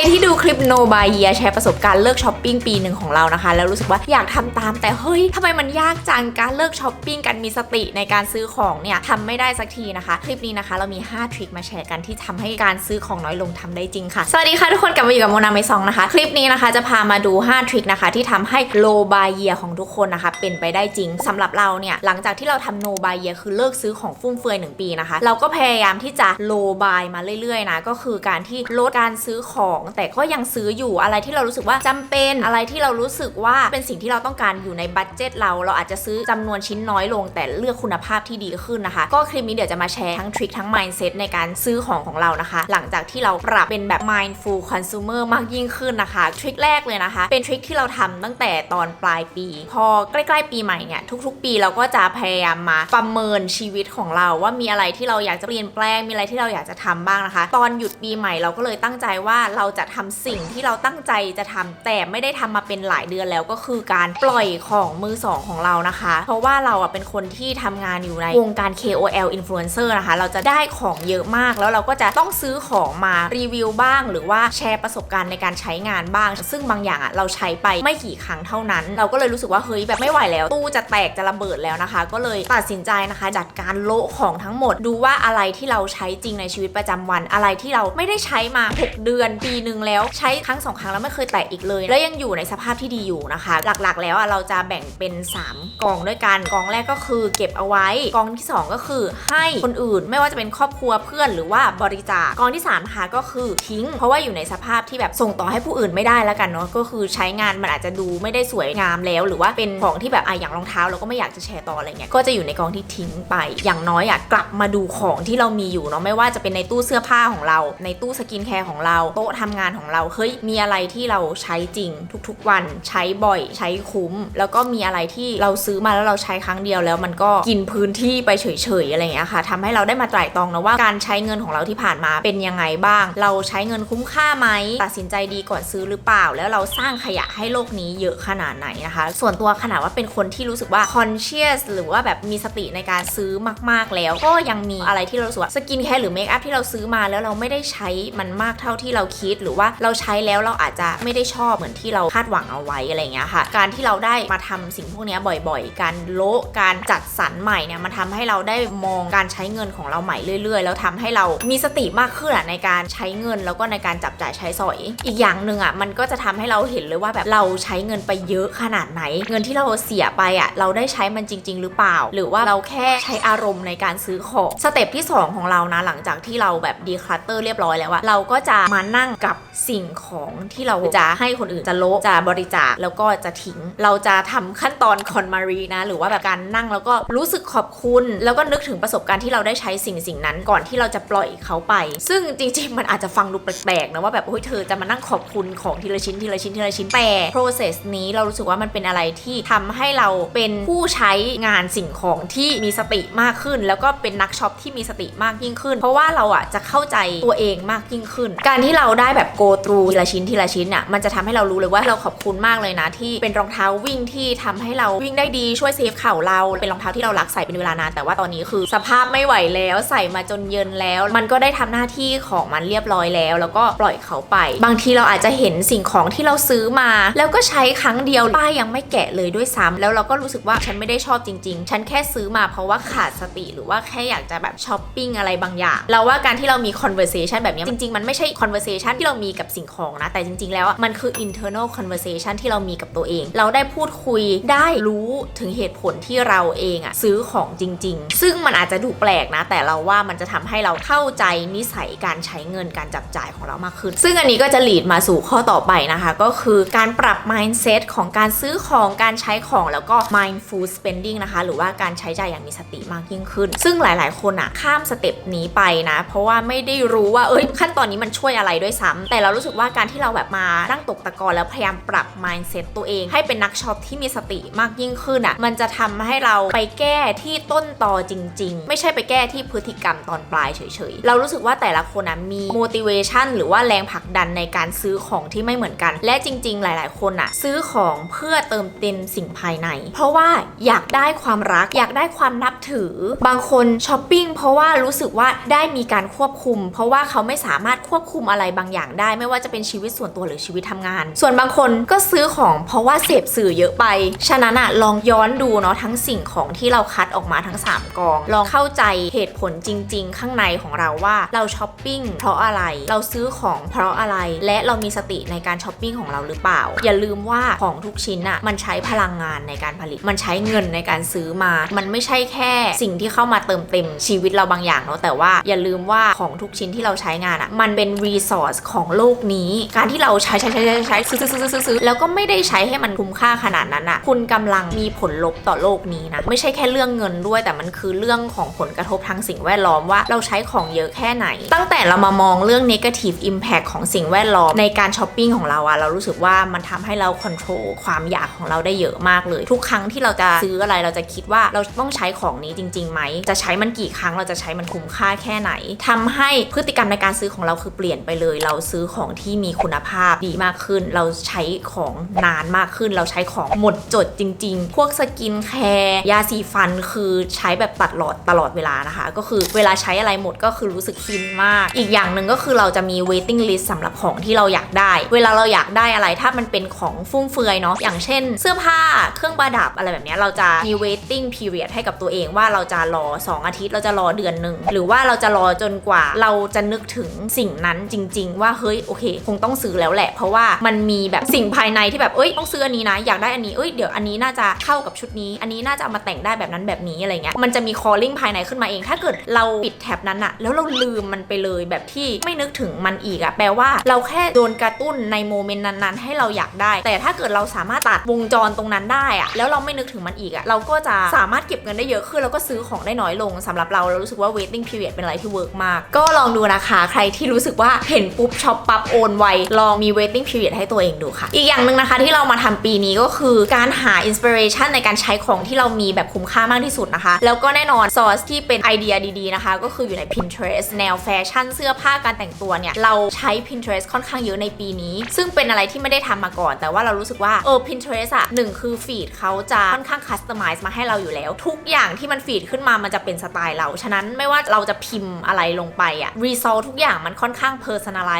ที่ดูคลิป No Buy Year แชร์ประสบการณ์เลิกช้อปปิ้งปีหนึ่งของเรานะคะ แล้วรู้สึกว่าอยากทำตาม แต่เฮ้ยทำไมมันยากจังการเลิกช้อปปิ้งกันมีสติในการซื้อของเนี่ยทำไม่ได้สักทีนะคะ คลิปนี้นะคะ เรามี 5 ทริคมาแชร์กันที่ทำให้การซื้อของน้อยลงทำได้จริงค่ะ สวัสดีค่ะทุกคนกลับมาอยู่กับโมนาเมซองนะคะ คลิปนี้นะคะจะพามาดู 5 ทริคนะคะที่ทำให้ Low Buy Year ของทุกคนนะคะเป็นไปได้จริงสำหรับเราเนี่ยหลังจากที่เราทำ No Buy Year คือเลิกซื้อของฟุ่มเฟือยหนึ่งปีนะคะ เราก็พยายามที่จะ Low Buy มาเรื่อยๆนะก็คือการที่ลดการซื้อของแต่ก็ยังซื้ออยู่อะไรที่เรารู้สึกว่าจำเป็นอะไรที่เรารู้สึกว่าเป็นสิ่งที่เราต้องการอยู่ในบัตเจตเราเราอาจจะซื้อจำนวนชิ้นน้อยลง แต่เลือกคุณภาพที่ดีขึ้นนะคะ ก็คลิปนี้เดี๋ยวจะมาแชร์ทั้งทริคทั้ง mindset ในการซื้อของของเรานะคะ หลังจากที่เราปรับเป็นแบบ mindful consumer มากยิ่งขึ้นนะคะทริคแรกเลยนะคะ เป็นทริคที่เราทำตั้งแต่ตอนปลายปี พอใกล้ๆปีใหม่เนี่ยทุกๆ ปีเราก็จะพยายามมาประเมินชีวิตของเราว่ามีอะไรที่เราอยากจะเปลี่ยนแปลงมีอะไรที่เราอยากจะทำบ้างนะคะ ตอนหยุดปีใหม่เราก็เลยตั้งใจว่าเราจะทำสิ่งที่เราตั้งใจจะทำแต่ไม่ได้ทำมาเป็นหลายเดือนแล้วก็คือการปล่อยของมือสองของเรานะคะ เพราะว่าเราอะเป็นคนที่ทำงานอยู่ในวงการ KOL influencer นะคะ เราจะได้ของเยอะมากแล้วเราก็จะต้องซื้อของมารีวิวบ้าง หรือว่าแชร์ประสบการณ์ในการใช้งานบ้าง ซึ่งบางอย่างอะเราใช้ไปไม่กี่ครั้งเท่านั้น เราก็เลยรู้สึกว่าเฮ้ยแบบไม่ไหวแล้ว ตู้จะแตกจะระเบิดแล้วนะคะ ก็เลยตัดสินใจนะคะ จัดการโละของทั้งหมด ดูว่าอะไรที่เราใช้จริงในชีวิตประจำวันอะไรที่เราไม่ได้ใช้มา 6 เดือนปีหนึ่งแล้วใช้ครั้งสองครั้งแล้วไม่เคยแตะอีกเลย แล้วยังอยู่ในสภาพที่ดีอยู่นะคะ หลักๆ แล้วอะเราจะแบ่งเป็น 3กองด้วยกันกองแรกก็คือเก็บเอาไว้กองที่ 2 ก็คือให้คนอื่นไม่ว่าจะเป็นครอบครัวเพื่อนหรือว่าบริจาคกองที่3นะคะก็คือทิ้ง เพราะว่าอยู่ในสภาพที่แบบส่งต่อให้ผู้อื่นไม่ได้แล้วกันเนาะก็คือใช้งานมันอาจจะดูไม่ได้สวยงามแล้ว หรือว่าเป็นของที่แบบอะอย่างรองเท้าเราก็ไม่อยากจะแชร์ต่ออะไรเงี้ยก็จะอยู่ในกองที่ทิ้งไป อย่างน้อยอะกลับมาดูของที่เรามีอยู่เนาะไม่ว่าจะเป็นในตู้เสื้อผ้าของเรา ในตู้สกินแคร์ของเราโต๊ะทำงานของเราเฮ้ยมีอะไรที่เราใช้จริงทุกๆวันใช้บ่อยใช้คุ้ม แล้วก็มีอะไรที่เราซื้อมาแล้วเราใช้ครั้งเดียวแล้วมันก็กินพื้นที่ไปเฉยๆอะไรเงี้ยค่ะทำให้เราได้มาไตร่ตรองนะว่าการใช้เงินของเราที่ผ่านมาเป็นยังไงบ้าง เราใช้เงินคุ้มค่าไหมตัดสินใจดีก่อนซื้อหรือเปล่า แล้วเราสร้างขยะให้โลกนี้เยอะขนาดไหนนะคะ ส่วนตัวขนาดว่าเป็นคนที่รู้สึกว่า conscious หรือว่าแบบมีสติในการซื้อมาก ๆแล้ว ก็ยังมีอะไรที่เราสว่าสกินแคร์หรือเมคอัพที่เราซื้อมาแล้วเราไม่ได้ใช้มันมากเท่าที่เราคิดหรือว่าเราใช้แล้วเราอาจจะไม่ได้ชอบเหมือนที่เราคาดหวังเอาไว้อะไรเงี้ยค่ะ การที่เราได้มาทำสิ่งพวกนี้บ่อยๆ การโละการจัดสรรใหม่เนี่ยมันทำให้เราได้มองการใช้เงินของเราใหม่เรื่อยๆ แล้วทำให้เรามีสติมากขึ้นในการใช้เงินแล้วก็ในการจับจ่ายใช้สอย อีกอย่างหนึ่งอะมันก็จะทำให้เราเห็นเลยว่าแบบเราใช้เงินไปเยอะขนาดไหน เงินที่เราเสียไปอะเราได้ใช้มันจริง ๆ หรือเปล่า หรือว่าเราแค่ใช้อารมณ์ในการซื้อของสเต็ปที่ 2 ของเรานะหลังจากที่เราแบบดีคลัตเตอร์เรียบร้อยแล้วอะเราก็จะมานั่งกับสิ่งของที่เราจะให้คนอื่นจะโละจะบริจาคแล้วก็จะทิ้ง เราจะทำขั้นตอนคอนมารีนะ หรือว่าแบบการนั่งแล้วก็รู้สึกขอบคุณ แล้วก็นึกถึงประสบการณ์ที่เราได้ใช้สิ่งสิ่งนั้น ก่อนที่เราจะปล่อยเขาไป ซึ่งจริง ๆ มันอาจจะฟังดูแปลกๆนะว่าแบบโอ้ยเธอจะมานั่งขอบคุณของทีละชิ้นทีละชิ้นทีละชิ้นแต่ process นี้เรารู้สึกว่ามันเป็นอะไรที่ทำให้เราเป็นผู้ใช้งานสิ่งของที่มีสติมากขึ้น แล้วก็เป็นนักช็อปที่มีสติมากยิ่งขึ้น เพราะว่าเราอะจะเข้าใจตัวเองมากยิ่งขึ้น การที่เราได้แบบ go through ทีละชิ้นทีละชิ้นอะมันจะทำให้เรารู้เลยว่าเราขอบคุณมากเลยนะที่เป็นรองเท้าวิ่งที่ทำให้เราวิ่งได้ดีช่วยเซฟเข่าเราเป็นรองเท้าที่เรารักใส่เป็นเวลานานแต่ว่าตอนนี้คือ สภาพไม่ไหวแล้วใส่มาจนเยินแล้ว มันก็ได้ทำหน้าที่ของมันเรียบร้อยแล้ว แล้วก็ปล่อยเขาไป บางทีเราอาจจะเห็นสิ่งของที่เราซื้อมา แล้วก็ใช้ครั้งเดียวป้ายยังไม่แกะเลยด้วยซ้ำแล้วเราก็รู้สึกว่าฉันไม่ได้ชอบจริง ๆ ฉันแค่ซื้อมาเพราะว่าขาดสติหรือว่าแค่อยากจะแบบช้อปปิ้งอะไรบางอย่างเราว่าการที่เรามี conversation แบบนี้จริงๆมันไม่ใช่ conversation ที่เรามีกับสิ่งของนะ แต่จริง ๆ แล้วมันคือ internal conversation ที่เรามีกับตัวเอง เราได้พูดคุยได้รู้ถึงเหตุผลที่เราเองอะซื้อของจริง ๆ ซึ่งมันอาจจะดูแปลกนะ แต่เราว่ามันจะทำให้เราเข้าใจนิสัยการใช้เงินการจับจ่ายของเรามากขึ้น ซึ่งอันนี้ก็จะหลีดมาสู่ข้อต่อไปนะคะ ก็คือการปรับ mindset ของการซื้อของการใช้ของแล้วก็ mindful spending นะคะ หรือว่าการใช้จ่ายอย่างมีสติมากยิ่งขึ้น ซึ่งหลาย ๆ คนอะข้ามสเต็ปนี้ไปนะ เพราะว่าไม่ได้รู้ว่าเอ้ยขั้นตอนนี้มันช่วยอะไรด้วยซ้ำแต่เรารู้สึกว่าการที่เราแบบมานั่งตกตะกอนแล้วพยายามปรับ mindset ตัวเอง ให้เป็นนักช็อปที่มีสติมากยิ่งขึ้นอะมันจะทำให้เราไปแก้ที่ต้นตอจริง ๆ ไม่ใช่ไปแก้ที่พฤติกรรมตอนปลายเฉยๆ เรารู้สึกว่าแต่ละคนอะมี motivation หรือว่าแรงผลักดันในการซื้อของที่ไม่เหมือนกัน และจริง ๆ หลาย ๆ คนอะซื้อของเพื่อเติมเต็มสิ่งภายใน เพราะว่าอยากได้ความรัก อยากได้ความนับถือ บางคนช้อปปิ้งเพราะว่ารู้สึกว่าได้มีการควบคุม เพราะว่าเขาไม่สามารถควบคุมอะไรบางอย่างางได้ไม่ว่าจะเป็นชีวิตส่วนตัวหรือชีวิตทำงาน ส่วนบางคนก็ซื้อของเพราะว่าเสพสื่อเยอะไป ฉะนั้นอะลองย้อนดูเนาะทั้งสิ่งของที่เราคัดออกมาทั้ง 3 กอง ลองเข้าใจเหตุผลจริง ๆ ข้างในของเราว่าเราช้อปปิ้งเพราะอะไร เราซื้อของเพราะอะไร และเรามีสติในการช้อปปิ้งของเราหรือเปล่า อย่าลืมว่าของทุกชิ้นอะมันใช้พลังงานในการผลิต มันใช้เงินในการซื้อมา มันไม่ใช่แค่สิ่งที่เข้ามาเติมเต็มชีวิตเราบางอย่างเนาะแต่ว่าอย่าลืมว่าของทุกชิ้นที่เราใช้งานอะมันเป็นรีซอสของโลกนี้ การที่เราใช้ใช้ใช้ใช้ใช้ซื้อซื้อซื้อซื้อซื้อแล้วก็ไม่ได้ใช้ให้มันคุ้มค่าขนาดนั้นอะคุณกำลังมีผลลบต่อโลกนี้นะไม่ใช่แค่เรื่องเงินด้วย แต่มันคือเรื่องของผลกระทบทางสิ่งแวดล้อมว่าเราใช้ของเยอะแค่ไหน ตั้งแต่เรามามองเรื่อง negative impact ของสิ่งแวดล้อมในการช้อปปิ้งของเราอะเรารู้สึกว่ามันทำให้เราควบคุมความอยากของเราได้เยอะมากเลย ทุกครั้งที่เราจะซื้ออะไรเราจะคิดว่าเราต้องใช้ของนี้จริงๆไหมจะใช้มันกี่ครั้งเราจะใช้มันคุ้มค่าแค่ไหนทำให้พฤติกรรมในการซื้อของเราคือเปลี่ยนไปเลยเราซื้อของที่มีคุณภาพดีมากขึ้น เราใช้ของนานมากขึ้น เราใช้ของหมดจดจริง ๆ พวกสกินแคร์ยาสีฟันคือใช้แบบตัดหลอดตลอดเวลานะคะ ก็คือเวลาใช้อะไรหมดก็คือรู้สึกฟินมาก อีกอย่างหนึ่งก็คือเราจะมี waiting list สำหรับของที่เราอยากได้ เวลาเราอยากได้อะไรถ้ามันเป็นของฟุ่มเฟือยเนาะอย่างเช่น เสื้อผ้าเครื่องประดับอะไรแบบนี้เราจะมี waiting period ให้กับตัวเองว่าเราจะรอ 2 อาทิตย์เราจะรอเดือนหนึ่งหรือว่าเราจะรอจนกว่าเราจะนึกถึงสิ่งนั้นจริง ๆ ว่าเฮ้ยโอเค คงต้องซื้อแล้วแหละ เพราะว่ามันมีแบบสิ่งภายในที่แบบเอ้ยต้องซื้ออันนี้นะอยากได้อันนี้เอ้ยเดี๋ยวอันนี้น่าจะเข้ากับชุดนี้ อันนี้น่าจะเอามาแต่งได้แบบนั้นแบบนี้อะไรเงี้ยมันจะมี calling ภายในขึ้นมาเอง ถ้าเกิดเราปิดแท็บนั้นอะแล้วเราลืมมันไปเลยแบบที่ไม่นึกถึงมันอีกอะแปลว่าเราแค่โดนกระตุ้นในโมเมนต์นั้นๆ ให้เราอยากได้ แต่ถ้าเกิดเราสามารถตัดวงจรตรงนั้นได้อะแล้วเราไม่นึกถึงมันอีกอะเราก็จะสามารถเก็บเงินได้เยอะขึ้นแล้วก็ซื้อของได้น้อยลงสำหรับเราเรารู้สึกว่า waiting period เป็นอะไรที่เวิร์กมาก ก็ลองดูนะคะ ใครที่รู้สึกว่าเห็นปุ๊บช็อปปั๊บโอนไวลองมี waiting period ให้ตัวเองดูค่ะ อีกอย่างหนึ่งนะคะที่เรามาทำปีนี้ก็คือการหา inspiration ในการใช้ของที่เรามีแบบคุ้มค่ามากที่สุดนะคะ แล้วก็แน่นอนซอสที่เป็นไอเดียดีๆนะคะ ก็คืออยู่ใน Pinterest แนวแฟชั่นเสื้อผ้าการแต่งตัวเนี่ย เราใช้ Pinterest ค่อนข้างเยอะในปีนี้ ซึ่งเป็นอะไรที่ไม่ได้ทำมาก่อน แต่ว่าเรารู้สึกว่าเออ Pinterest อะหนึ่งคือฟีดเขาจะค่อนข้างคัสตอมไมซ์มาให้เราอยู่แล้ว ทุกอย่างที่มันฟีดขึ้นมามันจะเป็นสไตล์เรา ฉะนั้นไม่ว่าเราจะพิมพ์อะไรลงไปอะรีซอลทุกอย่างมันค่อนข้าง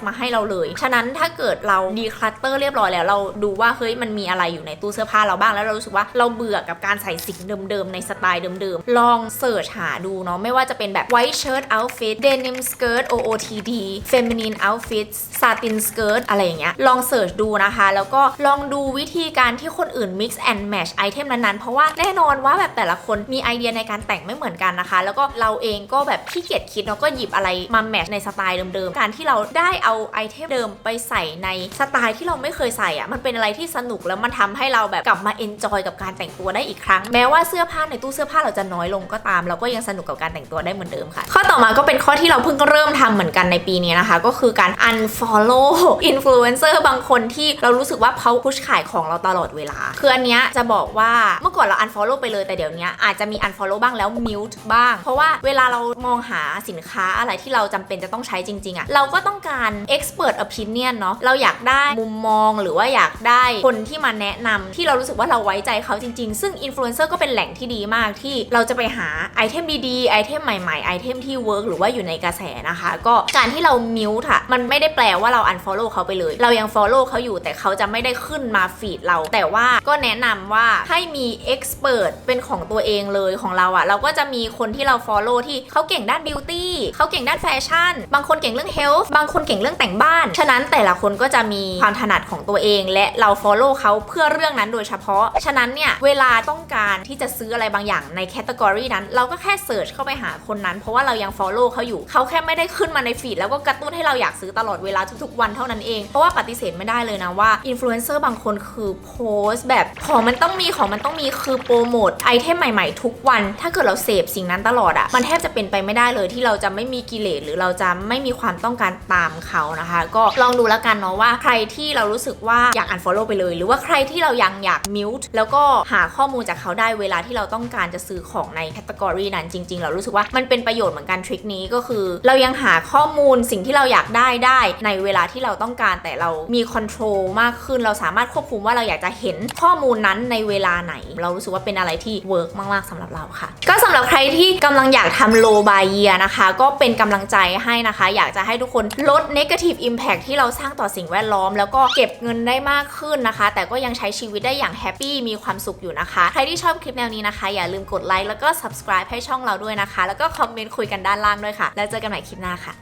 personalize มาให้เราเลย ฉะนั้นถ้าเกิดเราดีคลัตเตอร์เรียบร้อยแล้วเราดูว่าเฮ้ยมันมีอะไรอยู่ในตู้เสื้อผ้าเราบ้างแล้วเรารู้สึกว่าเราเบื่อกับการใส่สิ่งเดิมๆในสไตล์เดิมๆ ลองเสิร์ชหาดูเนาะไม่ว่าจะเป็นแบบ white shirt outfit denim skirt OOTD feminine outfits satin skirt อะไรอย่างเงี้ยลองเสิร์ชดูนะคะ แล้วก็ลองดูวิธีการที่คนอื่น mix and match ไอเทมนั้นๆ เพราะว่าแน่นอนว่าแบบแต่ละคนมีไอเดียในการแต่งไม่เหมือนกันนะคะ แล้วก็เราเองก็แบบขี้เกียจคิดเนาะก็หยิบอะไรมาแมทช์ในสไตล์เดิมๆ การที่เราได้เอาเราไอเทมเดิมไปใส่ในสไตล์ที่เราไม่เคยใส่อะมันเป็นอะไรที่สนุกแล้วมันทำให้เราแบบกลับมาเอนจอยกับการแต่งตัวได้อีกครั้ง แม้ว่าเสื้อผ้าในตู้เสื้อผ้าเราจะน้อยลงก็ตาม เราก็ยังสนุกกับการแต่งตัวได้เหมือนเดิมค่ะ ข้อต่อมาก็เป็นข้อที่เราเพิ่งเริ่มทำเหมือนกันในปีนี้นะคะ ก็คือการ unfollow influencer บางคนที่เรารู้สึกว่าเขาพุชขายของเราตลอดเวลา คืออันเนี้ยจะบอกว่าเมื่อก่อนเรา unfollow ไปเลยแต่เดี๋ยวนี้อาจจะมี unfollow บ้างแล้ว mute บ้าง เพราะว่าเวลาเรามองหาสินค้าอะไรที่เราจำเป็นจะต้องใช้จริงๆอะเราก็ต้องการ expert opinion เนาะเราอยากได้มุมมองหรือว่าอยากได้คนที่มาแนะนำที่เรารู้สึกว่าเราไว้ใจเขาจริง ๆ ซึ่ง influencer ก็เป็นแหล่งที่ดีมากที่เราจะไปหาไอเทมดีๆไอเทมใหม่ๆไอเทมที่ work หรือว่าอยู่ในกระแสนะคะ ก็การที่เรา mute อะมันไม่ได้แปลว่าเรา unfollow เขาไปเลย เรายัง follow เขาอยู่แต่เขาจะไม่ได้ขึ้นมาฟีดเรา แต่ว่าก็แนะนำว่าให้มี expert เป็นของตัวเองเลยของเราอะเราก็จะมีคนที่เรา follow ที่เขาเก่งด้าน beauty เขาเก่งด้านแฟชั่นบางคนเก่งเรื่อง health บางคนเก่งเรื่องแต่งบ้าน ฉะนั้นแต่ละคนก็จะมีความถนัดของตัวเอง และเรา follow เขาเพื่อเรื่องนั้นโดยเฉพาะ ฉะนั้นเนี่ยเวลาต้องการที่จะซื้ออะไรบางอย่างในแคตตากรีนั้น เราก็แค่เสิร์ชเข้าไปหาคนนั้น เพราะว่าเรายัง follow เขาอยู่ เขาแค่ไม่ได้ขึ้นมาในฟีดแล้วก็กระตุ้นให้เราอยากซื้อตลอดเวลาทุกๆวันเท่านั้นเอง เพราะว่าปฏิเสธไม่ได้เลยนะว่าอินฟลูเอนเซอร์บางคนคือโพสต์แบบของมันต้องมีของมันต้องมีคือโปรโมทไอเทมใหม่ๆ ทุกวัน ถ้าเกิดเราเสพสิ่งนั้นตลอดอะมันแทบจะเป็นไปไม่ได้เลยที่เราจะไม่มีกิเลสหรือเราจะไม่มีความต้องการตามเขานะคะ ก็ลองดูแล้วกันเนาะว่าใครที่เรารู้สึกว่าอยาก unfollow ไปเลย หรือว่าใครที่เรายังอยาก mute แล้วก็หาข้อมูลจากเขาได้เวลาที่เราต้องการจะซื้อของในแคตตากรีนั้นจริง ๆ เรารู้สึกว่ามันเป็นประโยชน์เหมือนกันทริคนี้ก็คือ เรายังหาข้อมูลสิ่งที่เราอยากได้ได้ในเวลาที่เราต้องการแต่เรามีคอนโทรลมากขึ้นเราสามารถควบคุมว่าเราอยากจะเห็นข้อมูลนั้นในเวลาไหน เรารู้สึกว่าเป็นอะไรที่เวิร์กมาก ๆสำหรับเราค่ะ ก็สำหรับใครที่กำลังอยากทำโลบายเยียนะคะ ก็เป็นกำลังใจให้นะคะ อยากจะให้ทุกคนลด negative negative impact ที่เราสร้างต่อสิ่งแวดล้อม แล้วก็เก็บเงินได้มากขึ้นนะคะ แต่ก็ยังใช้ชีวิตได้อย่างแฮปปี้มีความสุขอยู่นะคะ ใครที่ชอบคลิปแนวนี้นะคะ อย่าลืมกดไลค์แล้วก็ subscribe ให้ช่องเราด้วยนะคะ แล้วก็คอมเมนต์คุยกันด้านล่างด้วยค่ะ แล้วเจอกันใหม่คลิปหน้าค่ะ